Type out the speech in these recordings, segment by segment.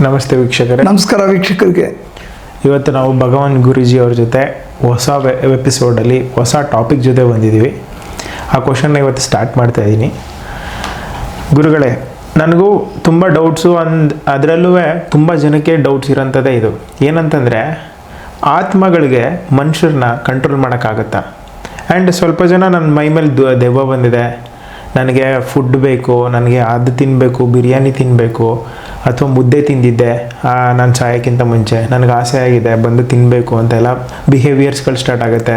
ನಮಸ್ತೆ ವೀಕ್ಷಕರೇ. ನಮಸ್ಕಾರ ವೀಕ್ಷಕರಿಗೆ. ಇವತ್ತು ನಾವು ಭಗವಾನ್ ಗುರೂಜಿ ಅವ್ರ ಜೊತೆ ಹೊಸ ಎಪಿಸೋಡಲ್ಲಿ ಹೊಸ ಟಾಪಿಕ್ ಜೊತೆ ಬಂದಿದ್ದೀವಿ. ಆ ಕ್ವಶನ್ನ ಇವತ್ತು ಸ್ಟಾರ್ಟ್ ಮಾಡ್ತಾ ಇದ್ದೀನಿ. ಗುರುಗಳೇ ನನಗೂ ತುಂಬ ಡೌಟ್ಸು ಅಂದ್ ಅದರಲ್ಲೂ ತುಂಬ ಜನಕ್ಕೆ ಡೌಟ್ಸ್ ಇರೋಂಥದ್ದೇ ಇದು. ಏನಂತಂದರೆ ಆತ್ಮಗಳಿಗೆ ಮನುಷ್ಯರನ್ನ ಕಂಟ್ರೋಲ್ ಮಾಡೋಕ್ಕಾಗತ್ತಾ? ಆ್ಯಂಡ್ ಸ್ವಲ್ಪ ಜನ ನನ್ನ ಮೈ ಮೇಲೆ ದೆವ್ವ ಬಂದಿದೆ. ನನಗೆ ಫುಡ್ ಬೇಕು ನನಗೆ ಅದು ತಿನ್ನಬೇಕು ಬಿರಿಯಾನಿ ತಿನ್ನಬೇಕು ಅಥವಾ ಮುದ್ದೆ ತಿಂದಿದ್ದೆ ನಾನು ಚಾಯಕ್ಕಿಂತ ಮುಂಚೆ. ನನಗೆ ಆಸೆ ಆಗಿದೆ, ಬಂದು ತಿನ್ನಬೇಕು ಅಂತೆಲ್ಲ ಬಿಹೇವಿಯರ್ಸ್ಗಳು ಸ್ಟಾರ್ಟ್ ಆಗುತ್ತೆ.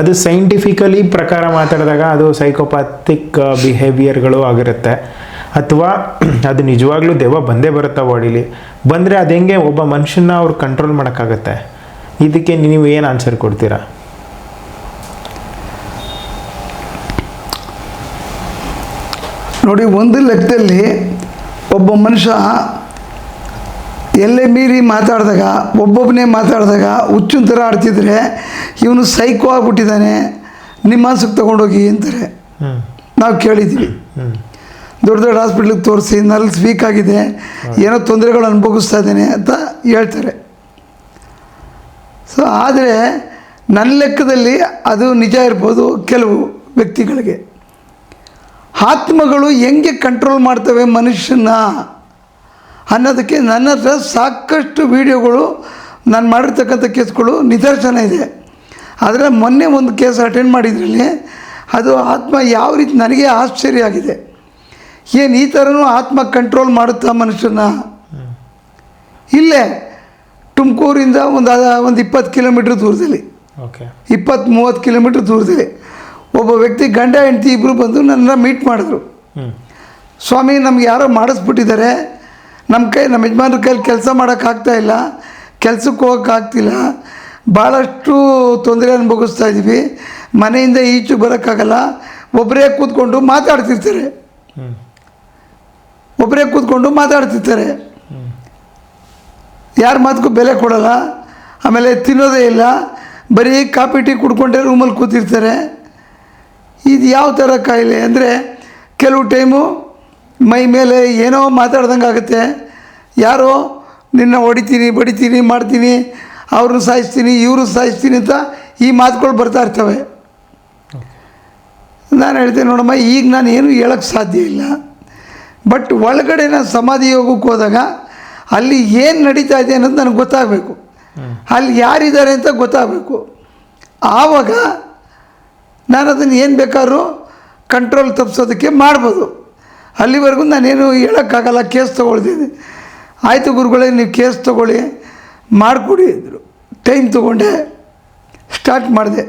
ಅದು ಸೈಂಟಿಫಿಕಲಿ ಪ್ರಕಾರ ಮಾತಾಡಿದಾಗ ಅದು ಸೈಕೋಪಾಥಿಕ್ ಬಿಹೇವಿಯರ್ಗಳು ಆಗಿರುತ್ತೆ. ಅಥವಾ ಅದು ನಿಜವಾಗ್ಲೂ ದೆವ್ವ ಬಂದೇ ಬರುತ್ತಾ ಬಾಡಿಲಿ. ಬಂದರೆ ಅದು ಹೆಂಗೆ ಒಬ್ಬ ಮನುಷ್ಯನ ಅವ್ರು ಕಂಟ್ರೋಲ್ ಮಾಡೋಕ್ಕಾಗತ್ತೆ? ಇದಕ್ಕೆ ನೀವು ಏನು ಆನ್ಸರ್ ಕೊಡ್ತೀರಾ? ನೋಡಿ, ಒಂದು ಲೆಕ್ಕದಲ್ಲಿ ಒಬ್ಬ ಮನುಷ್ಯ ಎಲ್ಲೇ ಮೀರಿ ಮಾತಾಡಿದಾಗ ಒಬ್ಬೊಬ್ಬನೇ ಮಾತಾಡಿದಾಗ ಹುಚ್ಚಿನ ಥರ ಆಡ್ತಿದ್ರೆ ಇವನು ಸೈಕೋ ಆಗ್ಬಿಟ್ಟಿದ್ದಾನೆ ಮನಸ್ಸಿಗೆ ತೊಗೊಂಡೋಗಿ ಅಂತಾರೆ. ನಾವು ಕೇಳಿದ್ದೀವಿ. ದೊಡ್ಡ ದೊಡ್ಡ ಹಾಸ್ಪಿಟ್ಲಿಗೆ ತೋರಿಸಿ ನಲ್ಸ್ ವೀಕ್ ಆಗಿದೆ ಏನೋ ತೊಂದರೆಗಳು ಅನುಭವಿಸ್ತಾ ಇದ್ದೇನೆ ಅಂತ ಹೇಳ್ತಾರೆ. ಸೊ ಆದರೆ ನನ್ನ ಲೆಕ್ಕದಲ್ಲಿ ಅದು ನಿಜ ಇರ್ಬೋದು ಕೆಲವು ವ್ಯಕ್ತಿಗಳಿಗೆ. ಆತ್ಮಗಳು ಹೆಂಗೆ ಕಂಟ್ರೋಲ್ ಮಾಡ್ತವೆ ಮನುಷ್ಯನ? ಅನ್ನೋದಕ್ಕೆ ನನ್ನ ಹತ್ರ ಸಾಕಷ್ಟು ವೀಡಿಯೋಗಳು ನಾನು ಮಾಡಿರ್ತಕ್ಕಂಥ ಕೇಸ್ಗಳು ನಿದರ್ಶನ ಇದೆ. ಆದರೆ ಮೊನ್ನೆ ಒಂದು ಕೇಸ್ ಅಟೆಂಡ್ ಮಾಡಿದ್ರಲ್ಲಿ ಅದು ಆತ್ಮ ಯಾವ ರೀತಿ ನನಗೆ ಆಶ್ಚರ್ಯ ಆಗಿದೆ. ಏನು ಈ ಥರನೂ ಆತ್ಮ ಕಂಟ್ರೋಲ್ ಮಾಡುತ್ತಾ ಮನುಷ್ಯನ? ಇಲ್ಲೇ ತುಮಕೂರಿಂದ ಒಂದು ಒಂದು ಇಪ್ಪತ್ತು ಕಿಲೋಮೀಟ್ರ್ ದೂರದಲ್ಲಿ. ಓಕೆ ಇಪ್ಪತ್ತು ಮೂವತ್ತು ಕಿಲೋಮೀಟ್ರ್ ದೂರದಲ್ಲಿ. ಒಬ್ಬ ವ್ಯಕ್ತಿ ಗಂಡ ಹೆಂಡತಿ ಇಬ್ಬರು ಬಂದು ನನ್ನ ಮೀಟ್ ಮಾಡಿದ್ರು. ಸ್ವಾಮಿ ನಮ್ಗೆ ಯಾರೋ ಮಾಡಿಸ್ಬಿಟ್ಟಿದ್ದಾರೆ. ನಮ್ಮ ಕೈ ನಮ್ಮ ಯಜಮಾನ್ರ ಕೈಲಿ ಕೆಲಸ ಮಾಡೋಕ್ಕಾಗ್ತಾ ಇಲ್ಲ. ಕೆಲಸಕ್ಕೆ ಹೋಗೋಕ್ಕಾಗ್ತಿಲ್ಲ ಭಾಳಷ್ಟು ತೊಂದರೆ ಅನುಭವಿಸ್ತಾ ಇದ್ದೀವಿ ಮನೆಯಿಂದ ಈಚು ಬರೋಕ್ಕಾಗಲ್ಲ. ಒಬ್ಬರೇ ಕೂತ್ಕೊಂಡು ಮಾತಾಡ್ತಿರ್ತಾರೆ. ಒಬ್ಬರೇ ಕೂತ್ಕೊಂಡು ಮಾತಾಡ್ತಿರ್ತಾರೆ. ಯಾರ ಮಾತಕ್ಕೂ ಬೆಲೆ ಕೊಡೋಲ್ಲ. ಆಮೇಲೆ ತಿನ್ನೋದೇ ಇಲ್ಲ. ಬರೀ ಕಾಫಿ ಟೀ ಕುಡ್ಕೊಂಡೇ ರೂಮಲ್ಲಿ ಕೂತಿರ್ತಾರೆ. ಇದು ಯಾವ ಥರ ಕಾಯಿಲೆ ಅಂದರೆ ಕೆಲವು ಟೈಮು ಮೈ ಮೇಲೆ ಏನೋ ಮಾತಾಡ್ದಂಗೆ ಆಗುತ್ತೆ. ಯಾರೋ ನಿನ್ನ ಹೊಡಿತೀನಿ ಬಡಿತೀನಿ ಮಾಡ್ತೀನಿ ಅವ್ರನ್ನ ಸಾಯಿಸ್ತೀನಿ ಇವ್ರನ್ನ ಸಾಯಿಸ್ತೀನಿ ಅಂತ ಈ ಮಾತುಗಳು ಬರ್ತಾ ಇರ್ತವೆ. ನಾನು ಹೇಳ್ತೇನೆ ನೋಡಮ್ಮ ಈಗ ನಾನು ಏನು ಹೇಳೋಕ್ಕೆ ಸಾಧ್ಯ ಇಲ್ಲ. ಬಟ್ ಒಳಗಡೆ ನಾನು ಸಮಾಧಿ ಯೋಗಕ್ಕೆ ಹೋದಾಗ ಅಲ್ಲಿ ಏನು ನಡೀತಾ ಇದೆ ಅನ್ನೋದು ನನಗೆ ಗೊತ್ತಾಗಬೇಕು. ಅಲ್ಲಿ ಯಾರಿದ್ದಾರೆ ಅಂತ ಗೊತ್ತಾಗಬೇಕು. ಆವಾಗ ನಾನು ಅದನ್ನು ಏನು ಬೇಕಾದ್ರೂ ಕಂಟ್ರೋಲ್ ತಪ್ಪಿಸೋದಕ್ಕೆ ಮಾಡ್ಬೋದು. ಅಲ್ಲಿವರೆಗೂ ನಾನೇನು ಹೇಳೋಕ್ಕಾಗಲ್ಲ, ಕೇಸ್ ತೊಗೊಳ್ತೀನಿ ಆಯಿತು ಗುರುಗಳೇ, ನೀವು ಕೇಸ್ ತೊಗೊಳ್ಳಿ, ಮಾಡಿಕೊಡಿ ಅಂದರು. ಟೈಮ್ ತೊಗೊಂಡೆ ಸ್ಟಾರ್ಟ್ ಮಾಡಿದೆ.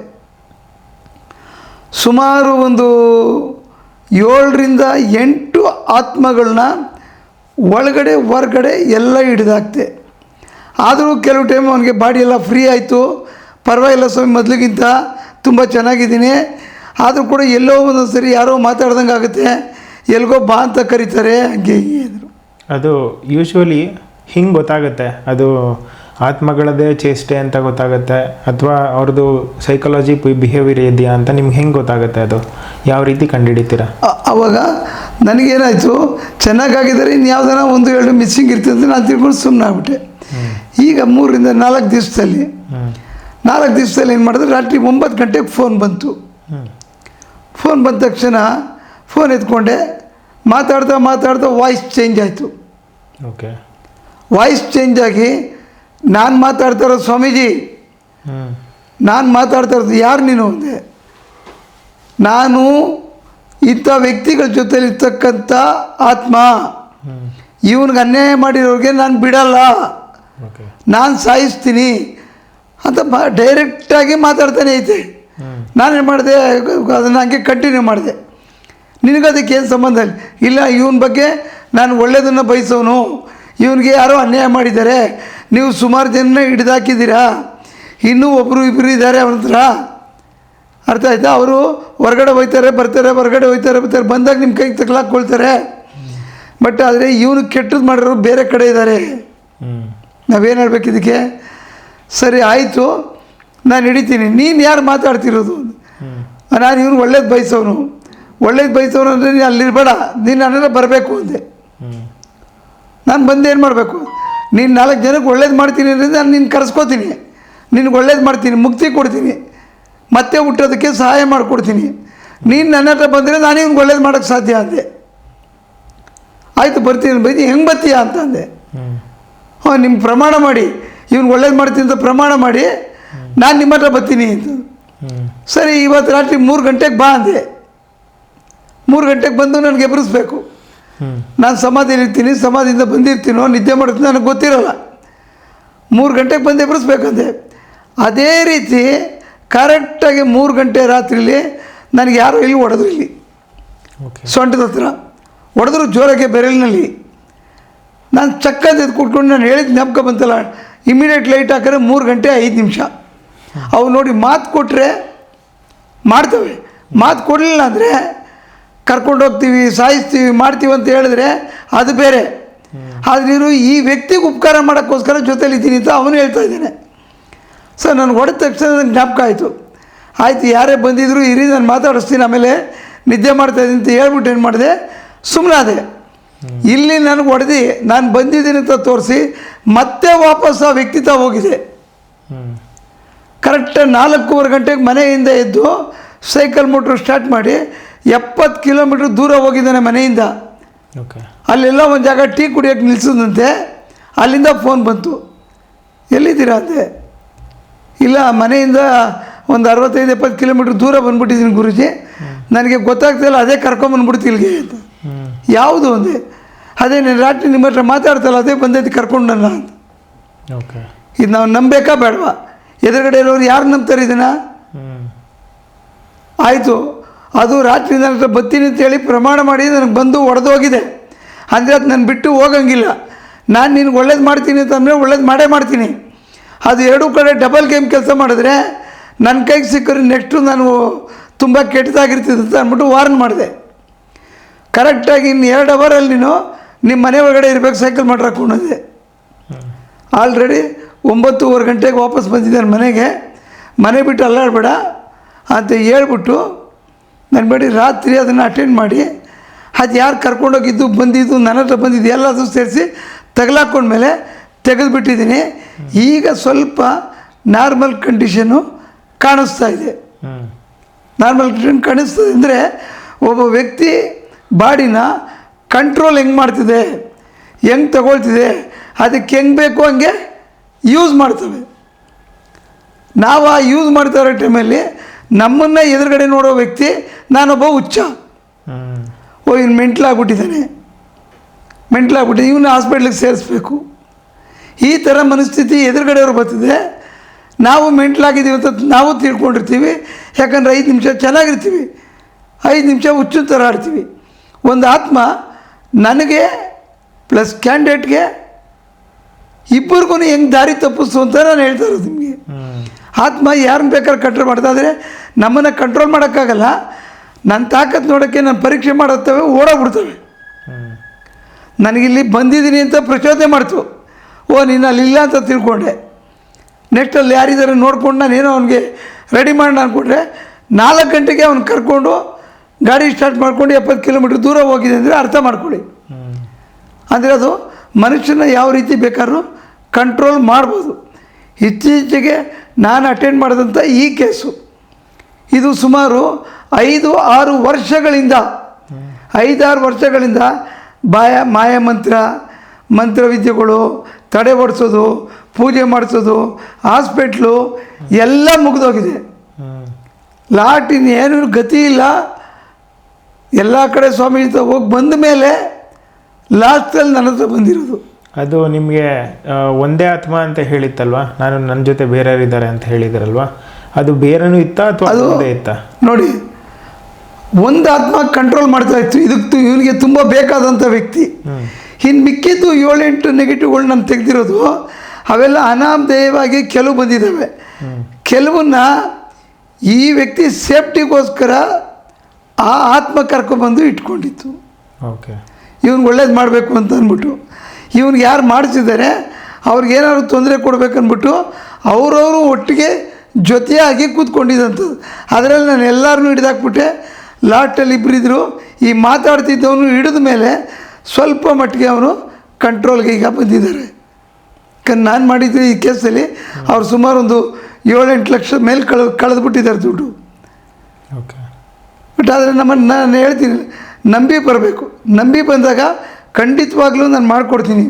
ಸುಮಾರು ಒಂದು ಏಳರಿಂದ ಎಂಟು ಆತ್ಮಗಳನ್ನ ಒಳಗಡೆ, ಹೊರಗಡೆ ಎಲ್ಲ ಹಿಡಿದಾಕ್ತೆ. ಆದರೂ ಕೆಲವು ಟೈಮ್ ಅವನಿಗೆ ಬಾಡಿ ಎಲ್ಲ ಫ್ರೀ ಆಯಿತು. ಪರವಾಗಿಲ್ಲ ಸ್ವಾಮಿ, ಮೊದಲಿಗಿಂತ ತುಂಬ ಚೆನ್ನಾಗಿದ್ದೀನಿ. ಆದರೂ ಕೂಡ ಎಲ್ಲೋ ಒಂದೊಂದು ಸರಿ ಯಾರೋ ಮಾತಾಡ್ದಂಗೆ ಆಗುತ್ತೆ. ಎಲ್ಗೋ ಬಾ ಅಂತ ಕರೀತಾರೆ. ಹಂಗೆ ಅಂದರು. ಅದು ಯೂಶ್ವಲಿ ಹಿಂಗೆ ಗೊತ್ತಾಗುತ್ತೆ. ಅದು ಆತ್ಮಗಳದೇ ಚೇಷ್ಟೆ ಅಂತ ಗೊತ್ತಾಗುತ್ತೆ. ಅಥವಾ ಅವ್ರದ್ದು ಸೈಕಾಲಜಿ ಬಿಹೇವಿಯರ್ ಇದೆಯಾ ಅಂತ ನಿಮ್ಗೆ ಹೆಂಗೆ ಗೊತ್ತಾಗುತ್ತೆ ಅದು? ಯಾವ ರೀತಿ ಕಂಡುಹಿಡಿತೀರಾ? ಅವಾಗ ನನಗೇನಾಯಿತು ಚೆನ್ನಾಗಾಗಿದ್ದಾರೆ ಇನ್ನು ಯಾವ್ದಾರ ಒಂದು ಎರಡು ಮಿಸ್ಸಿಂಗ್ ಇರ್ತದೆ ಅಂತ ನಾನು ತಿಳ್ಕೊಂಡು ಸುಮ್ಮನೆ ಆಗ್ಬಿಟ್ಟೆ ಈಗ ಮೂರರಿಂದ ನಾಲ್ಕು ದಿವಸದಲ್ಲಿ ನಾಲ್ಕು ದಿವಸದಲ್ಲಿ ಏನು ಮಾಡಿದ್ರೆ? ರಾತ್ರಿ ಒಂಬತ್ತು ಗಂಟೆಗೆ ಫೋನ್ ಬಂತು. ಫೋನ್ ಬಂದ ತಕ್ಷಣ ಫೋನ್ ಎತ್ಕೊಂಡೆ. ಮಾತಾಡ್ತಾ ಮಾತಾಡ್ತಾ ವಾಯ್ಸ್ ಚೇಂಜ್ ಆಯಿತು. ಓಕೆ. ವಾಯ್ಸ್ ಚೇಂಜ್ ಆಗಿ ನಾನು ಮಾತಾಡ್ತಾ ಇರೋದು ಸ್ವಾಮೀಜಿ. ನಾನು ಮಾತಾಡ್ತಾ ಇರೋದು ಯಾರು ನೀನು ಅಂದೆ. ನಾನು ಇಂಥ ವ್ಯಕ್ತಿಗಳ ಜೊತೆಲಿರ್ತಕ್ಕಂಥ ಆತ್ಮ. ಇವನಿಗೆ ಅನ್ಯಾಯ ಮಾಡಿರೋರಿಗೆ ನಾನು ಬಿಡಲ್ಲ. ನಾನು ಸಾಯಿಸ್ತೀನಿ. ಅಂತ ಮಾ ಡೈರೆಕ್ಟಾಗಿ ಮಾತಾಡ್ತಾನೆ ಐತೆ. ನಾನೇನು ಮಾಡಿದೆ ಅದನ್ನು ಹಂಗೆ ಕಂಟಿನ್ಯೂ ಮಾಡಿದೆ. ನಿನಗದಕ್ಕೆ ಏನು ಸಂಬಂಧ ಇಲ್ಲ? ಇಲ್ಲ ಇವನ ಬಗ್ಗೆ ನಾನು ಒಳ್ಳೆಯದನ್ನು ಬಯಸೋನು. ಇವನಿಗೆ ಯಾರೋ ಅನ್ಯಾಯ ಮಾಡಿದ್ದಾರೆ. ನೀವು ಸುಮಾರು ಜನ ಹಿಡಿದಾಕಿದ್ದೀರಾ? ಇನ್ನೂ ಒಬ್ಬರು ಇಬ್ಬರು ಇದ್ದಾರೆ ಅವನ ಹತ್ರ. ಅರ್ಥ ಆಯ್ತಾ? ಅವರು ಹೊರಗಡೆ ಹೋಗ್ತಾರೆ ಬರ್ತಾರೆ ಹೊರಗಡೆ ಹೋಗ್ತಾರೆ ಬರ್ತಾರೆ. ಬಂದಾಗ ನಿಮ್ಮ ಕೈಗೆ ತಗ್ಲಾಕೊಳ್ತಾರೆ ಬಟ್ ಆದರೆ ಇವನು ಕೆಟ್ಟದ್ದು ಮಾಡಿರೋರು ಬೇರೆ ಕಡೆ ಇದ್ದಾರೆ ನಾವೇನು ಹೇಳ್ಬೇಕು ಇದಕ್ಕೆ? ಸರಿ ಆಯಿತು. ನಾನು ಹಿಡಿತೀನಿ. ನೀನು ಯಾರು ಮಾತಾಡ್ತಿರೋದು? ನಾನು ಇವ್ರು ಒಳ್ಳೇದು ಬಯಸೋನು. ಒಳ್ಳೇದು ಬಯಸೋನು ಅಂದರೆ ನೀನು ಅಲ್ಲಿರಬೇಡ ನೀನು ನನ್ನ ಬರಬೇಕು ಅಂದೆ. ನಾನು ಬಂದು ಏನು ಮಾಡಬೇಕು? ನೀನು ನಾಲ್ಕು ಜನಕ್ಕೆ ಒಳ್ಳೇದು ಮಾಡ್ತೀನಿ ಅಂದರೆ ನಾನು ನಿನ್ನ ಕರೆಸ್ಕೋತೀನಿ. ನಿನಗೆ ಒಳ್ಳೇದು ಮಾಡ್ತೀನಿ ಮುಕ್ತಿ ಕೊಡ್ತೀನಿ. ಮತ್ತೆ ಹುಟ್ಟೋದಕ್ಕೆ ಸಹಾಯ ಮಾಡಿಕೊಡ್ತೀನಿ. ನೀನು ನನ್ನ ಹತ್ರ ಬಂದರೆ ನಾನು ಇವ್ನಿಗೆ ಒಳ್ಳೇದು ಮಾಡೋಕ್ಕೆ ಸಾಧ್ಯ ಅಂದೆ. ಆಯಿತು ಬರ್ತೀನಿ. ಬೈತಿ ಹೆಂಗೆ ಬರ್ತೀಯ ಅಂತ ಅಂದೆ. ಹಾಂ ನಿಮ್ಮ ಪ್ರಮಾಣ ಮಾಡಿ. ಇವ್ನಿಗೆ ಒಳ್ಳೇದು ಮಾಡ್ತೀನಿ ಅಂತ ಪ್ರಮಾಣ ಮಾಡಿ ನಾನು ನಿಮ್ಮ ಹತ್ರ ಬರ್ತೀನಿ ಅಂತ. ಸರಿ ಇವತ್ತು ರಾತ್ರಿ ಮೂರು ಗಂಟೆಗೆ ಬಾ ಅಂದೆ. ಮೂರು ಗಂಟೆಗೆ ಬಂದು ನನಗೆ ಎಬ್ಬರಿಸ್ಬೇಕು ನಾನು ಸಮಾಧಿಯಲ್ಲಿ ಇರ್ತೀನಿ ಸಮಾಧಿಯಿಂದ ಬಂದಿರ್ತೀನೋ ನಿದ್ದೆ ಮಾಡ್ತೀನಿ ನನಗೆ ಗೊತ್ತಿರಲ್ಲ. ಮೂರು ಗಂಟೆಗೆ ಬಂದು ಎಬ್ಬರಿಸ್ಬೇಕಂದೆ ಅದೇ. ರೀತಿ ಕರೆಕ್ಟಾಗಿ ಮೂರು ಗಂಟೆ ರಾತ್ರಿಲಿ ನನಗೆ ಯಾರು ಇಲ್ಲಿ ಹೊಡೆದ್ರು ಇಲ್ಲಿ. ಸೊಂಟದ ಹತ್ರ. ಹೊಡೆದ್ರು ಜೋರಾಗೆ ಬೆರಳಿನಲ್ಲಿ. ನಾನು ಚಕ್ಕದ್ದು ಎದ್ದು ಕೂತ್ಕೊಂಡು ನಾನು ಹೇಳಿದ ಜ್ಞಾಪಕ ಬಂತಲ್ಲ ಇಮಿಡಿಯೇಟ್ ಲೈಟ್ ಹಾಕಿದ್ರೆ ಮೂರು ಗಂಟೆ ಐದು ನಿಮಿಷ. ಅವು ನೋಡಿ ಮಾತು ಕೊಟ್ಟರೆ ಮಾಡ್ತವೆ. ಮಾತು ಕೊಡಲಿಲ್ಲ ಅಂದರೆ ಕರ್ಕೊಂಡೋಗ್ತೀವಿ ಸಾಯಿಸ್ತೀವಿ, ಮಾಡ್ತೀವಿ ಅಂತ ಹೇಳಿದ್ರೆ ಅದು ಬೇರೆ. ಆದರೆ ಇವರು ಈ ವ್ಯಕ್ತಿಗೆ ಉಪಕಾರ ಮಾಡೋಕ್ಕೋಸ್ಕರ ಜೊತೆಲಿದ್ದೀನಿ ಅಂತ ಅವನು ಹೇಳ್ತಾ ಇದ್ದಾನೆ. ಸೊ ನಾನು ಹೊಡೆದ ತಕ್ಷಣ ನನಗೆ ಜ್ಞಾಪಕ ಆಯಿತು. ಆಯಿತು, ಯಾರೇ ಬಂದಿದ್ರು ಇರಿ, ನಾನು ಮಾತಾಡಿಸ್ತೀನಿ, ಆಮೇಲೆ ನಿದ್ದೆ ಮಾಡ್ತಾಯಿದ್ದೀನಿ ಅಂತ ಹೇಳ್ಬಿಟ್ಟು ಏನು ಮಾಡಿದೆ? ಸುಮ್ಮನಾದೆ ಇಲ್ಲಿ ನನಗೆ ಹೊಡೆದು ನಾನು ಬಂದಿದ್ದೀನಿ ಅಂತ ತೋರಿಸಿ ಮತ್ತೆ ವಾಪಸ್ ಆ ವ್ಯಕ್ತಿ ತಾ ಹೋಗಿದೆ. ಕರೆಕ್ಟ್ ನಾಲ್ಕೂವರೆ ಗಂಟೆಗೆ ಮನೆಯಿಂದ ಎದ್ದು ಸೈಕಲ್ ಮೋಟ್ರ್ ಸ್ಟಾರ್ಟ್ ಮಾಡಿ ಎಪ್ಪತ್ತು ಕಿಲೋಮೀಟ್ರ್ ದೂರ ಹೋಗಿದ್ದಾನೆ ಮನೆಯಿಂದ. ಓಕೆ ಅಲ್ಲೆಲ್ಲ ಒಂದು ಜಾಗ ಟೀ ಕುಡಿಯೋಕ್ಕೆ ನಿಲ್ಸಿದಂತೆ ಅಲ್ಲಿಂದ ಫೋನ್ ಬಂತು. ಎಲ್ಲಿದ್ದೀರಾ ಅಂತೆ ಇಲ್ಲ ಮನೆಯಿಂದ ಒಂದು ಅರವತ್ತೈದು ಎಪ್ಪತ್ತು ಕಿಲೋಮೀಟ್ರ್ ದೂರ ಬಂದ್ಬಿಟ್ಟಿದ್ದೀನಿ ಗುರುಜಿ. ನನಗೆ ಗೊತ್ತಾಗ್ತಿಲ್ಲ ಅದೇ ಕರ್ಕೊಂಬಂದ್ಬಿಡ್ತು ಇಲ್ಲಿಗೆ ಅಂತ. ಯಾವುದು ಅಂದೆ? ಅದೇ ನಾನು ರಾತ್ರಿ ನಿಮ್ಮ ಹತ್ರ ಮಾತಾಡ್ತಲ್ಲ ಅದೇ ಬಂದೈತಿ ಕರ್ಕೊಂಡು ನನ್ನ ಅಂತ. ಓಕೆ. ಇದು ನಾವು ನಂಬೇಕಾ ಬೇಡವಾ? ಎದುರುಗಡೆ ಇರೋರು ಯಾರು ನಂಬ್ತಾರೆ ಇದನ್ನು? ಆಯಿತು. ಅದು ರಾತ್ರಿ ನನ್ನ ಹತ್ರ ಬರ್ತೀನಿ ಅಂತೇಳಿ ಪ್ರಮಾಣ ಮಾಡಿ ನನಗೆ ಬಂದು ಒಡೆದೋಗಿದೆ. ಅಂದರೆ ಅದು ನಾನು ಬಿಟ್ಟು ಹೋಗಂಗಿಲ್ಲ. ನಾನು ನಿನಗೆ ಒಳ್ಳೇದು ಮಾಡ್ತೀನಿ ಅಂತಂದರೆ ಒಳ್ಳೇದು ಮಾಡೇ ಮಾಡ್ತೀನಿ. ಅದು ಎರಡೂ ಕಡೆ ಡಬಲ್ ಗೇಮ್ ಕೆಲಸ ಮಾಡಿದ್ರೆ ನನ್ನ ಕೈಗೆ ಸಿಕ್ಕರೆ ನೆಕ್ಸ್ಟು ನಾನು ತುಂಬ ಕೆಟ್ಟದಾಗಿರ್ತಿದ್ದು ಅಂತ ಅಂದ್ಬಿಟ್ಟು ವಾರ್ನ್ ಮಾಡಿದೆ. ಕರೆಕ್ಟಾಗಿ ಇನ್ನು ಎರಡು ಅವರಲ್ಲಿ ನೀನು ನಿಮ್ಮ ಮನೆ ಒಳಗಡೆ ಇರಬೇಕು ಸೈಕಲ್ ಮಾಡಿ ಹಾಕೊಂಡೋದೆ ಆಲ್ರೆಡಿ ಒಂಬತ್ತೂವರೆ ಗಂಟೆಗೆ ವಾಪಸ್ ಬಂದಿದ್ದಾನೆ ಮನೆಗೆ. ಮನೆ ಬಿಟ್ಟು ಅಲ್ಲಾಡಬೇಡ ಅಂತ ಹೇಳ್ಬಿಟ್ಟು ನಾನು ಬೇಡಿ ರಾತ್ರಿ ಅದನ್ನು ಅಟೆಂಡ್ ಮಾಡಿ ಅದು ಯಾರು ಕರ್ಕೊಂಡೋಗಿದ್ದು ಬಂದಿದ್ದು ನನ್ನ ಹತ್ರ ಬಂದಿದ್ದು ಎಲ್ಲದೂ ಸೇರಿಸಿ ತಗಲಾಕೊಂಡ್ಮೇಲೆ ತೆಗೆದುಬಿಟ್ಟಿದ್ದೀನಿ. ಈಗ ಸ್ವಲ್ಪ ನಾರ್ಮಲ್ ಕಂಡೀಷನು ಕಾಣಿಸ್ತಾ ಇದೆ. ನಾರ್ಮಲ್ ಕಂಡೀಷನ್ ಕಾಣಿಸ್ತದೆ ಅಂದರೆ ಒಬ್ಬ ವ್ಯಕ್ತಿ ಬಾಡಿನ ಕಂಟ್ರೋಲ್ ಹೆಂಗೆ ಮಾಡ್ತಿದೆ? ಹೆಂಗೆ ತಗೊಳ್ತಿದೆ? ಅದಕ್ಕೆ ಹೆಂಗೆ ಬೇಕು ಹಂಗೆ ಯೂಸ್ ಮಾಡ್ತವೆ. ನಾವು ಆ ಯೂಸ್ ಮಾಡ್ತಾ ಇರೋ ಟೈಮಲ್ಲಿ ನಮ್ಮನ್ನು ಎದುರುಗಡೆ ನೋಡೋ ವ್ಯಕ್ತಿ ನಾನೊಬ್ಬ ಹುಚ್ಚ. ಓ ಇವ್ನು ಮೆಂಟ್ಲಾಗ್ಬಿಟ್ಟಿದ್ದಾನೆ ಮೆಂಟ್ಲಾಗ್ಬಿಟ್ಟು ಇವನ್ನ ಹಾಸ್ಪಿಟ್ಲಿಗೆ ಸೇರಿಸ್ಬೇಕು. ಈ ಥರ ಮನಸ್ಥಿತಿ ಎದುರುಗಡೆಯವ್ರು ಬರ್ತಿದೆ. ನಾವು ಮೆಂಟ್ಲಾಗಿದ್ದೀವಿ ಅಂತ ನಾವು ತಿಳ್ಕೊಂಡಿರ್ತೀವಿ. ಯಾಕಂದರೆ ಐದು ನಿಮಿಷ ಚೆನ್ನಾಗಿರ್ತೀವಿ. ಐದು ನಿಮಿಷ ಹುಚ್ಚು ಥರ ಆಡ್ತೀವಿ. ಒಂದು ಆತ್ಮ ನನಗೆ ಪ್ಲಸ್ ಕ್ಯಾಂಡಿಡೇಟ್ಗೆ ಇಬ್ಬರಿಗೂ ಹೆಂಗೆ ದಾರಿ ತಪ್ಪಿಸು ಅಂತ ನಾನು ಹೇಳ್ತಾ ಇರೋದು ನಿಮಗೆ. ಆತ್ಮ ಯಾರನ್ನ ಬೇಕಾದ್ರೆ ಕಂಟ್ರೋಲ್ ಮಾಡ್ತಾ ಆದರೆ ನಮ್ಮನ್ನು ಕಂಟ್ರೋಲ್ ಮಾಡೋಕ್ಕಾಗಲ್ಲ. ನನ್ನ ತಾಕತ್ತು ನೋಡೋಕ್ಕೆ ನಾನು ಪರೀಕ್ಷೆ ಮಾಡುತ್ತವೆ ಓಡೋಗ್ಬಿಡ್ತವೆ. ನನಗಿಲ್ಲಿ ಬಂದಿದ್ದೀನಿ ಅಂತ ಪ್ರಚೋದನೆ ಮಾಡ್ತು. ಓ ನೀನು ಅಲ್ಲಿಲ್ಲ ಅಂತ ತಿಳ್ಕೊಂಡೆ. ನೆಕ್ಸ್ಟ್ ಅಲ್ಲಿ ಯಾರಿದ್ದಾರೆ ನೋಡ್ಕೊಂಡು ನಾನು ಏನೋ ಅವನಿಗೆ ರೆಡಿ ಮಾಡೋಣ ಅಂದ್ಕೊಂಡ್ರೆ ನಾಲ್ಕು ಗಂಟೆಗೆ ಅವ್ನು ಕರ್ಕೊಂಡು ಗಾಡಿ ಸ್ಟಾರ್ಟ್ ಮಾಡ್ಕೊಂಡು ಎಪ್ಪತ್ತು ಕಿಲೋಮೀಟ್ರ್ ದೂರ ಹೋಗಿದೆ ಅಂದರೆ ಅರ್ಥ ಮಾಡ್ಕೊಳ್ಳಿ. ಅಂದರೆ ಅದು ಮನುಷ್ಯನ ಯಾವ ರೀತಿ ಬೇಕಾದ್ರೂ ಕಂಟ್ರೋಲ್ ಮಾಡ್ಬೋದು. ಇತ್ತೀಚೆಗೆ ನಾನು ಅಟೆಂಡ್ ಮಾಡಿದಂಥ ಈ ಕೇಸು ಇದು ಸುಮಾರು ಐದು ಆರು ವರ್ಷಗಳಿಂದ ಐದಾರು ವರ್ಷಗಳಿಂದ ಬಾಯ ಮಂತ್ರ ಮಂತ್ರವಿದ್ಯೆಗಳು ತಡೆ ಓಡಿಸೋದು ಪೂಜೆ ಮಾಡಿಸೋದು ಹಾಸ್ಪಿಟ್ಲು ಎಲ್ಲ ಮುಗಿದೋಗಿದೆ. ಲಾಟಿನ ಏನು ಗತಿ ಇಲ್ಲ. ಎಲ್ಲ ಕಡೆ ಸ್ವಾಮಿ ಹತ್ರ ಹೋಗಿ ಬಂದ ಮೇಲೆ ಲಾಸ್ಟಲ್ಲಿ ನನ್ನ ಹತ್ರ ಬಂದಿರೋದು. ಅದು ನಿಮಗೆ ಒಂದೇ ಆತ್ಮ ಅಂತ ಹೇಳಿತ್ತಲ್ವಾ? ನಾನು ನನ್ನ ಜೊತೆ ಬೇರೆಯವರಿದ್ದಾರೆ ಅಂತ ಹೇಳಿದ್ರಲ್ವಾ? ಅದು ಬೇರೆನೂ ಇತ್ತಾ ಅಥವಾ ಅದು- ಒಂದೇ ಇತ್ತ? ನೋಡಿ ಒಂದು ಆತ್ಮ ಕಂಟ್ರೋಲ್ ಮಾಡ್ತಾ ಇತ್ತು. ಇದಕ್ಕೆ ಇವನಿಗೆ ತುಂಬ ಬೇಕಾದಂಥ ವ್ಯಕ್ತಿ. ಇನ್ನು ಮಿಕ್ಕಿದ್ದು ಏಳೆಂಟು ನೆಗೆಟಿವ್ಗಳು ನಾನು ತೆಗೆದಿರೋದು ಅವೆಲ್ಲ ಅನಾಮಧೇಯವಾಗಿ ಕೆಲವು ಬಂದಿದ್ದಾವೆ. ಕೆಲವನ್ನ ಈ ವ್ಯಕ್ತಿ ಸೇಫ್ಟಿಗೋಸ್ಕರ ಆ ಆತ್ಮ ಕರ್ಕೊಬಂದು ಇಟ್ಕೊಂಡಿತ್ತು. ಓಕೆ. ಇವ್ನಿಗೆ ಒಳ್ಳೇದು ಮಾಡಬೇಕು ಅಂತ ಅಂದ್ಬಿಟ್ಟು. ಇವ್ನಿಗೆ ಯಾರು ಮಾಡಿಸಿದ್ದಾರೆ ಅವ್ರಿಗೆ ಏನಾದ್ರು ತೊಂದರೆ ಕೊಡಬೇಕನ್ಬಿಟ್ಟು ಅವರವರು ಒಟ್ಟಿಗೆ ಜೊತೆಯಾಗಿ ಕೂತ್ಕೊಂಡಿದ್ದಂಥದ್ದು ಅದರಲ್ಲಿ ನಾನು ಎಲ್ಲರನ್ನೂ ಹಿಡಿದಾಕ್ಬಿಟ್ಟೆ. ಲಾಟಲ್ಲಿ ಇಬ್ಬರಿದ್ರು ಈ ಮಾತಾಡ್ತಿದ್ದವನು ಹಿಡಿದ ಮೇಲೆ ಸ್ವಲ್ಪ ಮಟ್ಟಿಗೆ ಅವನು ಕಂಟ್ರೋಲ್ಗೆ ಈಗ ಬಂದಿದ್ದಾರೆ. ನಾನು ಮಾಡಿದ್ದು ಈ ಕೇಸಲ್ಲಿ ಅವ್ರು ಸುಮಾರು ಒಂದು ಏಳೆಂಟು ಲಕ್ಷ ಮೇಲೆ ಕಳೆ ಕಳೆದುಬಿಟ್ಟಿದ್ದಾರೆ ದುಡ್ಡು. ಓಕೆ. ಬಟ್ ಆದರೆ ನಮ್ಮನ್ನು ನಾನು ಹೇಳ್ತೀನಿ ನಂಬಿ ಬರಬೇಕು. ನಂಬಿ ಬಂದಾಗ ಖಂಡಿತವಾಗ್ಲೂ ನಾನು ಮಾಡಿಕೊಡ್ತೀನಿ.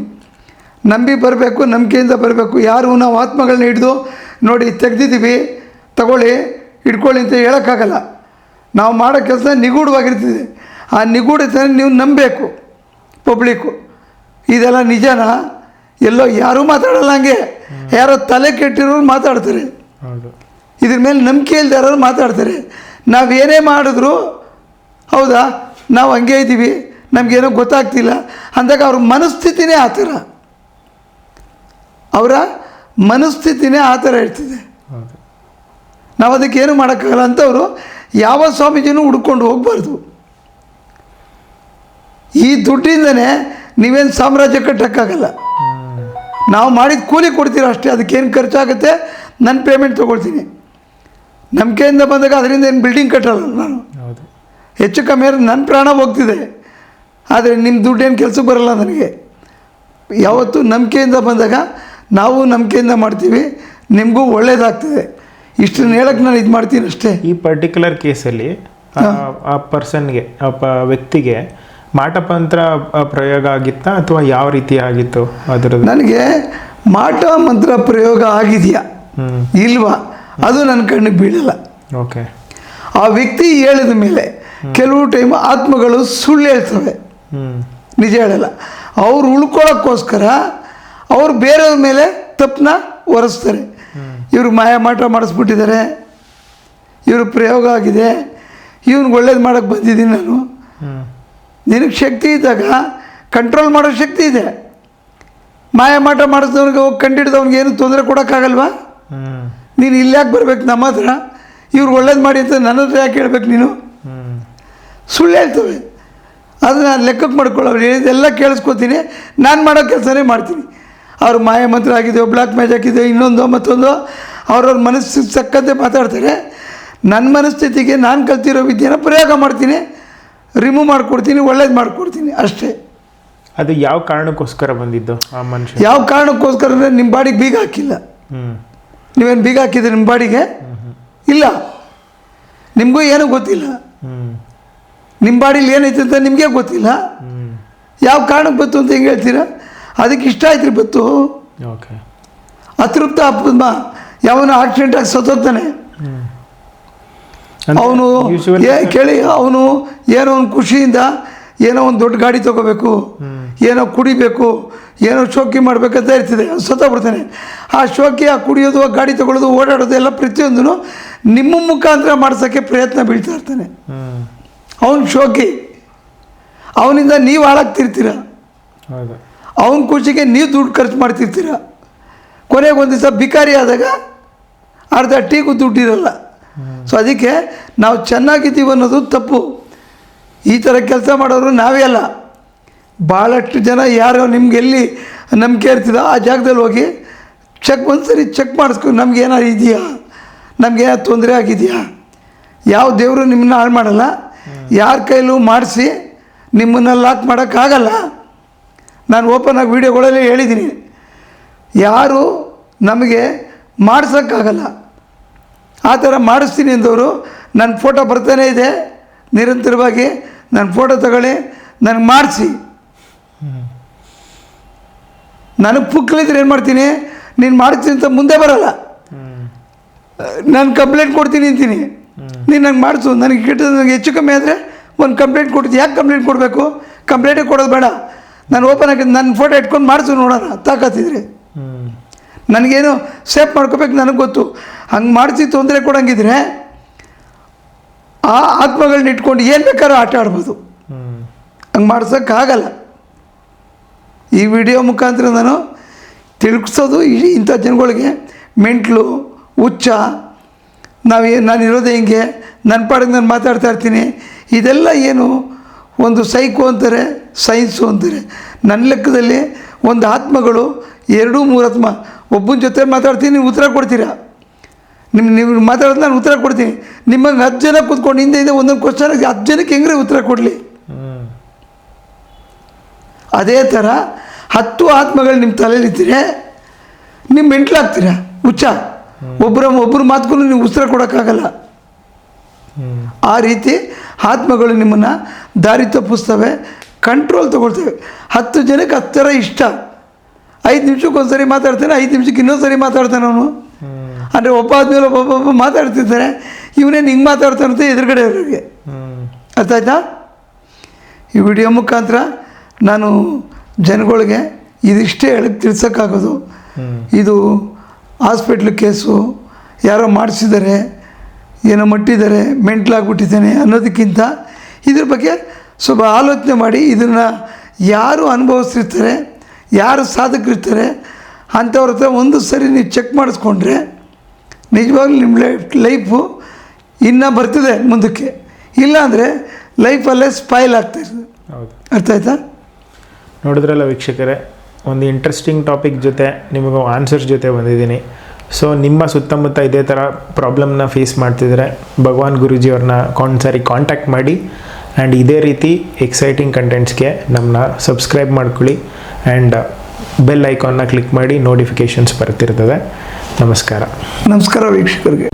ನಂಬಿ ಬರಬೇಕು ನಂಬಿಕೆಯಿಂದ ಬರಬೇಕು. ಯಾರು ನಾವು ಆತ್ಮಗಳನ್ನ ಹಿಡಿದು ನೋಡಿ ತೆಗ್ದಿದ್ದೀವಿ ತಗೊಳ್ಳಿ ಹಿಡ್ಕೊಳ್ಳಿ ಅಂತ ಹೇಳೋಕ್ಕಾಗಲ್ಲ. ನಾವು ಮಾಡೋ ಕೆಲಸ ನಿಗೂಢವಾಗಿರ್ತಿದೆ. ಆ ನಿಗೂಢತೆ ನೀವು ನಂಬಬೇಕು ಪಬ್ಲಿಕ್ಕು. ಇದೆಲ್ಲ ನಿಜನಾ? ಎಲ್ಲೋ ಯಾರೂ ಮಾತಾಡಲ್ಲ ಹಂಗೆ. ಯಾರೋ ತಲೆ ಕೆಟ್ಟಿರೋರು ಮಾತಾಡ್ತಾರೆ. ಇದ್ರ ಮೇಲೆ ನಂಬಿಕೆ ಇಲ್ಲದೆ ಯಾರು ಮಾತಾಡ್ತಾರೆ. ನಾವೇನೇ ಮಾಡಿದ್ರು ಹೌದಾ? ನಾವು ಹಂಗೆ ಇದ್ದೀವಿ ನಮಗೇನೋ ಗೊತ್ತಾಗ್ತಿಲ್ಲ. ಅಂದಾಗ ಅವ್ರ ಮನಸ್ಥಿತಿನೇ ಆ ಥರ. ಅವರ ಮನಸ್ಥಿತಿನೇ ಆ ಥರ ಇರ್ತಿದೆ. ನಾವು ಅದಕ್ಕೆ ಏನು ಮಾಡೋಕ್ಕಾಗಲ್ಲ ಅಂತವರು ಯಾವ ಸ್ವಾಮೀಜಿನೂ ಹುಡ್ಕೊಂಡು ಹೋಗಬಾರ್ದು. ಈ ದುಡ್ಡಿಂದನೇ ನೀವೇನು ಸಾಮ್ರಾಜ್ಯ ಕಟ್ಟೋಕ್ಕಾಗಲ್ಲ. ನಾವು ಮಾಡಿದ ಕೂಲಿ ಕೊಡ್ತೀರ ಅಷ್ಟೇ ಅದಕ್ಕೇನು ಖರ್ಚಾಗುತ್ತೆ? ನನ್ನ ಪೇಮೆಂಟ್ ತೊಗೊಳ್ತೀನಿ. ನಂಬಿಕೆಯಿಂದ ಬಂದಾಗ ಅದರಿಂದ ಏನು ಬಿಲ್ಡಿಂಗ್ ಕಟ್ಟಲ್ಲ ನಾನು. ಹೌದು. ಹೆಚ್ಚು ಕಮ್ಮಿ ಆದರೆ ನನ್ನ ಪ್ರಾಣ ಹೋಗ್ತಿದೆ. ಆದರೆ ನಿಮ್ಮ ದುಡ್ಡೇನು ಕೆಲಸಕ್ಕೆ ಬರಲ್ಲ ನನಗೆ. ಯಾವತ್ತು ನಂಬಿಕೆಯಿಂದ ಬಂದಾಗ ನಾವು ನಂಬಿಕೆಯಿಂದ ಮಾಡ್ತೀವಿ ನಿಮಗೂ ಒಳ್ಳೇದಾಗ್ತದೆ. ಇಷ್ಟನ್ನು ಹೇಳಕ್ಕೆ ನಾನು ಇದು ಮಾಡ್ತೀನಿ ಅಷ್ಟೇ. ಈ ಪರ್ಟಿಕ್ಯುಲರ್ ಕೇಸಲ್ಲಿ ಆ ಪರ್ಸನ್ಗೆ ಆ ವ್ಯಕ್ತಿಗೆ ಮಾಟಪಂತ್ರ ಪ್ರಯೋಗ ಆಗಿತ್ತಾ ಅಥವಾ ಯಾವ ರೀತಿ ಆಗಿತ್ತು ಅದರ ನನಗೆ ಮಾಟ ಮಂತ್ರ ಪ್ರಯೋಗ ಆಗಿದೆಯಾ? ಇಲ್ವಾ? ಅದು ನನ್ನ ಕಣ್ಣಿಗೆ ಬೀಳಲ್ಲ. ಓಕೆ ಆ ವ್ಯಕ್ತಿ ಹೇಳಿದ ಮೇಲೆ ಕೆಲವು ಟೈಮ್ ಆತ್ಮಗಳು ಸುಳ್ಳು ಹೇಳ್ತವೆ. ನಿಜ ಹೇಳಲ್ಲ. ಅವ್ರು ಉಳ್ಕೊಳ್ಳೋಕ್ಕೋಸ್ಕರ ಅವ್ರು ಬೇರೆಯವ್ರ ಮೇಲೆ ತಪ್ಪನ್ನ ಒರೆಸ್ತಾರೆ. ಇವರು ಮಾಯ ಮಾಟ ಮಾಡಿಸ್ಬಿಟ್ಟಿದ್ದಾರೆ. ಇವರು ಪ್ರಯೋಗ ಆಗಿದೆ. ಇವ್ನಿಗೆ ಒಳ್ಳೇದು ಮಾಡೋಕ್ಕೆ ಬಂದಿದ್ದೀನಿ ನಾನು. ನಿನಗೆ ಶಕ್ತಿ ಇದ್ದಾಗ ಕಂಟ್ರೋಲ್ ಮಾಡೋ ಶಕ್ತಿ ಇದೆ. ಮಾಯ ಮಾಟ ಮಾಡಿಸಿದವ್ನಿಗೆ ಹೋಗಿ ಕಂಡಿಡ್ದವ್ನಿಗೆ ಏನು ತೊಂದರೆ ಕೊಡೋಕ್ಕಾಗಲ್ವಾ? ನೀನು ಇಲ್ಲಿ ಯಾಕೆ ಬರ್ಬೇಕು ನಮ್ಮ ಹತ್ರ? ಇವ್ರು ಒಳ್ಳೇದು ಮಾಡಿ ಅಂತ ನನ್ನ ಹತ್ರ ಯಾಕೆ ಹೇಳ್ಬೇಕು ನೀನು? ಸುಳ್ಳು ಹೇಳ್ತವೆ. ಅದನ್ನ ನಾನು ಲೆಕ್ಕಕ್ಕೆ ಮಾಡ್ಕೊಳ್ಳೋರು ಇದೆಲ್ಲ ಕೇಳಿಸ್ಕೊತೀನಿ. ನಾನು ಮಾಡೋ ಕೆಲಸನೇ ಮಾಡ್ತೀನಿ. ಅವ್ರು ಮಾಯ ಮಂತ್ರ ಆಗಿದೆಯೋ ಬ್ಲಾಕ್ ಮ್ಯಾಚ್ ಹಾಕಿದೆಯೋ ಇನ್ನೊಂದು ಮತ್ತೊಂದು ಅವ್ರವ್ರ ಮನಸ್ಸಿಗೆ ತಕ್ಕಂತೆ ಮಾತಾಡ್ತಾರೆ. ನನ್ನ ಮನಸ್ಥಿತಿಗೆ ನಾನು ಕಲ್ತಿರೋ ವಿದ್ಯೆನ ಪ್ರಯೋಗ ಮಾಡ್ತೀನಿ. ರಿಮೂವ್ ಮಾಡಿಕೊಡ್ತೀನಿ ಒಳ್ಳೇದು ಮಾಡಿಕೊಡ್ತೀನಿ ಅಷ್ಟೇ. ಅದು ಯಾವ ಕಾರಣಕ್ಕೋಸ್ಕರ ಬಂದಿದ್ದು ಆ ಮನುಷ್ಯ? ಯಾವ ಕಾರಣಕ್ಕೋಸ್ಕರ ನಿಮ್ಮ ಬಾಡಿಗೆ ಬೀಗ ಹಾಕಿಲ್ಲ. ಹ್ಮ್. ನೀವೇನು ಬೀಗ ಹಾಕಿದ್ರಿ ನಿಮ್ಮ ಬಾಡಿಗೆ? ಇಲ್ಲ. ನಿಮಗೂ ಏನೂ ಗೊತ್ತಿಲ್ಲ. ನಿಮ್ಮ ಬಾಡಿಲಿ ಏನೈತೆ ಅಂತ ನಿಮಗೆ ಗೊತ್ತಿಲ್ಲ. ಯಾವ ಕಾರಣಕ್ಕೆ ಬತ್ತು ಅಂತ ಹೆಂಗೆ ಹೇಳ್ತೀರಾ? ಅದಕ್ಕೆ ಇಷ್ಟ ಆಯ್ತು ರೀ ಬತ್ತು ಅತೃಪ್ತ ಅಪ್ಪ ಯಾವನು ಆಕ್ಸಿಡೆಂಟ್ ಆಗಿ ಸತ್ತೋಗ್ತಾನೆ. ಅವನು ಕೇಳಿ ಅವನು ಏನೋ ಒಂದು ಖುಷಿಯಿಂದ ಏನೋ ಒಂದು ದೊಡ್ಡ ಗಾಡಿ ತಗೋಬೇಕು. ಏನೋ ಕುಡಿಬೇಕು. ಏನೋ ಶೋಕಿ ಮಾಡಬೇಕಂತ ಇರ್ತಿದೆ ಸತ್ತೋಗ್ಬಿಡ್ತಾನೆ ಆ ಶೋಕಿ ಆ ಕುಡಿಯೋದು ಆ ಗಾಡಿ ತೊಗೊಳ್ಳೋದು ಓಡಾಡೋದು ಎಲ್ಲ ಪ್ರತಿಯೊಂದೂ ನಿಮ್ಮ ಮುಖಾಂತರ ಮಾಡ್ಸೋಕ್ಕೆ ಪ್ರಯತ್ನ ಬೀಳ್ತಾ ಇರ್ತಾನೆ. ಅವನು ಶೋಕಿ. ಅವನಿಂದ ನೀವು ಹಾಳಾಗ್ತಿರ್ತೀರ. ಅವನ ಖುಷಿಗೆ ನೀವು ದುಡ್ಡು ಖರ್ಚು ಮಾಡ್ತಿರ್ತೀರ. ಕೊನೆಗೆ ಒಂದು ದಿವಸ ಬಿಕಾರಿ ಆದಾಗ ಅರ್ಧ ಟೀಗೂ ದುಡ್ಡಿರಲ್ಲ. ಸೊ ಅದಕ್ಕೆ ನಾವು ಚೆನ್ನಾಗಿದ್ದೀವಿ ಅನ್ನೋದು ತಪ್ಪು. ಈ ಥರ ಕೆಲಸ ಮಾಡೋರು ನಾವೇ ಅಲ್ಲ. ಭಾಳಷ್ಟು ಜನ ಯಾರೋ ನಿಮ್ಗೆ ಎಲ್ಲಿ ನಂಬಿಕೆ ಇರ್ತಿದೋ ಆ ಜಾಗದಲ್ಲಿ ಹೋಗಿ ಚೆಕ್ ಒಂದು ಸರಿ ಚೆಕ್ ಮಾಡಿಸ್ಕೊ, ನಮ್ಗೆ ಏನಾರು ಇದೆಯಾ? ನಮ್ಗೆ ಏನಾರು ತೊಂದರೆ ಆಗಿದೆಯಾ? ಯಾವ ದೇವರು ನಿಮ್ಮನ್ನ ಹಾಳು ಮಾಡಲ್ಲ. ಯಾರ ಕೈಲೂ ಮಾಡಿಸಿ ನಿಮ್ಮನ್ನ ಲಾಕ್ ಮಾಡೋಕ್ಕಾಗಲ್ಲ ನಾನು ಓಪನ್ ಆಗಿ ವೀಡಿಯೋಗಳಲ್ಲಿ ಹೇಳಿದ್ದೀನಿ. ಯಾರು ನಮಗೆ ಮಾಡ್ಸೋಕ್ಕಾಗಲ್ಲ ಆ ಥರ ಮಾಡಿಸ್ತೀನಿ ಅಂದವರು, ನನ್ನ ಫೋಟೋ ಬರ್ತಾನೇ ಇದೆ. ನಿರಂತರವಾಗಿ ನನ್ನ ಫೋಟೋ ತಗೊಳ್ಳಿ, ನನಗೆ ಮಾಡಿಸಿ. ನನಗೆ ಪುಕ್ಲಿದ್ರೆ ಏನು ಮಾಡ್ತೀನಿ? ನೀನು ಮಾಡ್ತೀನಿ ಅಂತ ಮುಂದೆ ಬರಲ್ಲ. ನಾನು ಕಂಪ್ಲೇಂಟ್ ಕೊಡ್ತೀನಿ ಅಂತೀನಿ. ನೀನು ನಂಗೆ ಮಾಡಿಸು. ನನಗೆ ಕೆಟ್ಟದ್ದು ನನಗೆ ಹೆಚ್ಚು ಕಮ್ಮಿ ಆದರೆ ಒಂದು ಕಂಪ್ಲೇಂಟ್ ಕೊಡ್ತೀನಿ. ಯಾಕೆ ಕಂಪ್ಲೇಂಟ್ ಕೊಡಬೇಕು? ಕಂಪ್ಲೇಂಟೇ ಕೊಡೋದು ಬೇಡ. ನಾನು ಓಪನ್ ಆಗಿ ನನ್ನ ಫೋಟೋ ಇಟ್ಕೊಂಡು ಮಾಡಿಸು ನೋಡೋಣ. ತಾಕತ್ತಿದ್ರಿ. ನನಗೇನು ಸೇಫ್ ಮಾಡ್ಕೋಬೇಕು ನನಗೆ ಗೊತ್ತು. ಹಂಗೆ ಮಾಡಿಸಿ ತೊಂದರೆ ಕೊಡಂಗಿದ್ರೆ ಆ ಆತ್ಮಗಳನ್ನ ಇಟ್ಕೊಂಡು ಏನು ಬೇಕಾದ್ರೂ ಆಟ ಆಡ್ಬೋದು. ಹಂಗೆ ಮಾಡ್ಸೋಕ್ಕಾಗಲ್ಲ. ಈ ವಿಡಿಯೋ ಮುಖಾಂತರ ನಾನು ತಿಳ್ಕಿಸೋದು ಈ- ಇಂಥ ಜನಗಳಿಗೆ ಮೆಂಟ್ಲು ಹುಚ್ಚ ನಾವು ನಾನು ಇರೋದೇ ಹಿಂಗೆ ನನ್ನ ಪಾಡಿಗೆ ನಾನು ಮಾತಾಡ್ತಾ ಇರ್ತೀನಿ ಇದೆಲ್ಲ ಏನು ಒಂದು ಸೈಕೋ ಅಂತಾರೆ ಸೈನ್ಸು ಅಂತಾರೆ. ನನ್ನ ಲೆಕ್ಕದಲ್ಲಿ ಒಂದು ಆತ್ಮಗಳು ಎರಡೂ ಮೂರು ಆತ್ಮ ಒಬ್ಬನ ಜೊತೆ ಮಾತಾಡ್ತೀನಿ ನೀವು ಉತ್ತರ ಕೊಡ್ತೀರಾ? ನಿಮ್ಮ ನೀವು ಮಾತಾಡೋದು ನಾನು ಉತ್ತರ ಕೊಡ್ತೀನಿ. ನಿಮ್ಮಂಗೆ ಹತ್ತು ಜನ ಕೂತ್ಕೊಂಡು ಹಿಂದೆ ಹಿಂದೆ ಒಂದೊಂದು ಕ್ವಶನ್ಗೆ ಹತ್ತು ಜನಕ್ಕೆ ಹೆಂಗ್ರೆ ಉತ್ತರ ಕೊಡಲಿ? ಅದೇ ಥರ ಹತ್ತು ಆತ್ಮಗಳು ನಿಮ್ಮ ತಲೆಯಲ್ಲಿದ್ದರೆ? ನಿಮ್ಮ ಮೆಂಟ್ಲಾಗ್ತೀರಾ? ಹುಚ್ಚ. ಒಬ್ಬರ ಒಬ್ಬರು ಮಾತುಗೂ ನೀವು ಉಸಿರ ಕೊಡೋಕ್ಕಾಗಲ್ಲ. ಆ ರೀತಿ ಆತ್ಮಗಳು ನಿಮ್ಮನ್ನು ದಾರಿ ತಪ್ಪಿಸ್ತವೆ ಕಂಟ್ರೋಲ್ ತೊಗೊಳ್ತೇವೆ. ಹತ್ತು ಜನಕ್ಕೆ ಹತ್ತರ ಇಷ್ಟ. ಐದು ನಿಮಿಷಕ್ಕೆ ಒಂದು ಸರಿ ಮಾತಾಡ್ತಾನೆ ಐದು ನಿಮಿಷಕ್ಕೆ ಇನ್ನೊಂದು ಸರಿ ಮಾತಾಡ್ತಾನೆ ಅವನು. ಅಂದರೆ ಒಬ್ಬ ಆದ್ಮೇಲೆ ಒಬ್ಬ ಒಬ್ಬ ಮಾತಾಡ್ತಿರ್ತಾರೆ. ಇವನೇನು ಹಿಂಗೆ ಮಾತಾಡ್ತಾನಂತೆ ಎದುರುಗಡೆ ಅವ್ರಿಗೆ. ಅರ್ಥ ಆಯ್ತಾ? ಈ ವಿಡಿಯೋ ಮುಖಾಂತರ ನಾನು ಜನಗಳಿಗೆ ಇದಿಷ್ಟೇ ಹೇಳಕ್ಕೆ ತಿಳ್ಸೋಕ್ಕಾಗೋದು. ಇದು ಹಾಸ್ಪಿಟ್ಲ್ ಕೇಸು ಯಾರೋ ಮಾಡಿಸಿದ್ದಾರೆ ಏನೋ ಮಟ್ಟಿದ್ದಾರೆ ಮೆಂಟ್ಲಾಗ್ಬಿಟ್ಟಿದ್ದಾನೆ ಅನ್ನೋದಕ್ಕಿಂತ ಇದ್ರ ಬಗ್ಗೆ ಸ್ವಲ್ಪ ಆಲೋಚನೆ ಮಾಡಿ ಇದನ್ನು ಯಾರು ಅನುಭವಿಸ್ತಿರ್ತಾರೆ ಯಾರು ಸಾಧಕರಿರ್ತಾರೆ ಅಂಥವ್ರ ಹತ್ರ ಒಂದು ಸರಿ ನೀವು ಚೆಕ್ ಮಾಡಿಸ್ಕೊಂಡ್ರೆ ನಿಜವಾಗ್ಲೂ ನಿಮ್ಮ ಲೈಫ್ ಲೈಫು ಇನ್ನೂ ಬರ್ತಿದೆ ಮುಂದಕ್ಕೆ. ಇಲ್ಲಾಂದರೆ ಲೈಫಲ್ಲೇ ಸ್ಪೈಲ್ ಆಗ್ತಾಯಿರ್ತದೆ ಅರ್ಥ ಆಯ್ತಾ? ನೋಡಿದ್ರಲ್ಲ ವೀಕ್ಷಕರೇ, ಒಂದು ಇಂಟ್ರೆಸ್ಟಿಂಗ್ ಟಾಪಿಕ್ ಜೊತೆ ನಿಮಗೆ ಆನ್ಸರ್ಸ್ ಜೊತೆ ಬಂದಿದ್ದೀನಿ. ಸೊ ನಿಮ್ಮ ಸುತ್ತಮುತ್ತ ಇದೇ ಥರ ಪ್ರಾಬ್ಲಮ್ನ ಫೇಸ್ ಮಾಡ್ತಿದ್ರೆ ಭಗವಾನ್ ಗುರೂಜಿಯವ್ರನ್ನ ಕಾನ್ ಸಾರಿ ಕಾಂಟ್ಯಾಕ್ಟ್ ಮಾಡಿ. ಆ್ಯಂಡ್ ಇದೇ ರೀತಿ ಎಕ್ಸೈಟಿಂಗ್ ಕಂಟೆಂಟ್ಸ್ಗೆ ನಮ್ಮನ್ನ ಸಬ್ಸ್ಕ್ರೈಬ್ ಮಾಡ್ಕೊಳ್ಳಿ. ಆ್ಯಂಡ್ ಬೆಲ್ ಐಕಾನ್ನ ಕ್ಲಿಕ್ ಮಾಡಿ ನೋಟಿಫಿಕೇಷನ್ಸ್ ಬರ್ತಿರ್ತದೆ. ನಮಸ್ಕಾರ. ನಮಸ್ಕಾರ ವೀಕ್ಷಕರಿಗೆ.